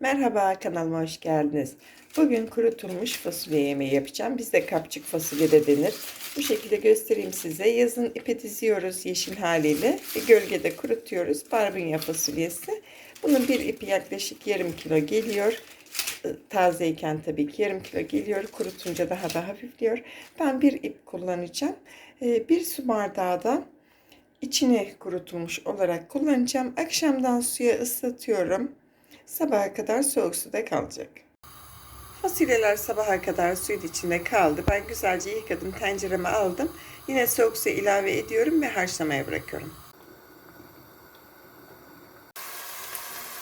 Merhaba kanalıma hoş geldiniz. Bugün kurutulmuş fasulye yemeği yapacağım. Bizde kapçık fasulye de denir. Bu şekilde göstereyim size. Yazın ipe diziyoruz yeşil haliyle ve gölgede kurutuyoruz. Barbunya fasulyesi. Bunun bir ipi yaklaşık yarım kilo geliyor. Tazeyken tabii ki yarım kilo geliyor. Kurutunca daha da hafifliyor. Ben bir ip kullanacağım. Ee, Bir su bardağı da içine kurutulmuş olarak kullanacağım. Akşamdan suya ıslatıyorum. Sabaha kadar soğuk suda kalacak. Fasulyeler sabaha kadar suyun içinde kaldı. Ben güzelce yıkadım, tencereme aldım. Yine soğuk su ilave ediyorum ve haşlamaya bırakıyorum.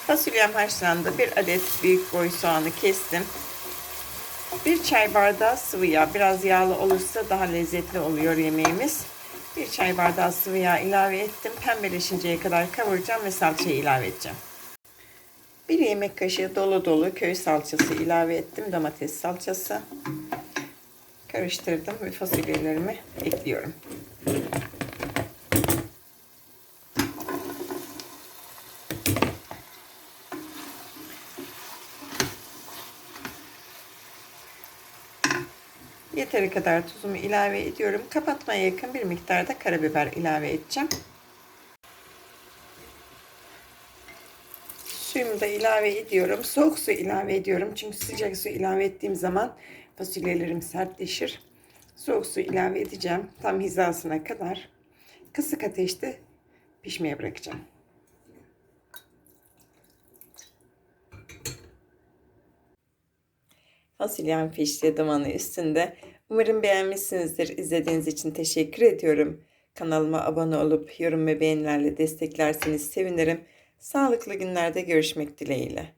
Fasulyem haşlandı. Bir adet büyük boy soğanı kestim. Bir çay bardağı sıvı yağ. Biraz yağlı olursa daha lezzetli oluyor yemeğimiz. Bir çay bardağı sıvı yağ ilave ettim. Pembeleşinceye kadar kavuracağım ve salçayı ilave edeceğim. Bir yemek kaşığı dolu dolu köy salçası ilave ettim. Domates salçası. Karıştırdım ve fasulyelerimi ekliyorum. Yeteri kadar tuzumu ilave ediyorum. Kapatmaya yakın bir miktarda karabiber ilave edeceğim. Suyumu da ilave ediyorum. Soğuk su ilave ediyorum. Çünkü sıcak su ilave ettiğim zaman fasulyelerim sertleşir. Soğuk su ilave edeceğim. Tam hizasına kadar. Kısık ateşte pişmeye bırakacağım. Fasulyem pişti dumanı üstünde. Umarım beğenmişsinizdir. İzlediğiniz için teşekkür ediyorum. Kanalıma abone olup yorum ve beğenilerle desteklerseniz sevinirim. Sağlıklı günlerde görüşmek dileğiyle.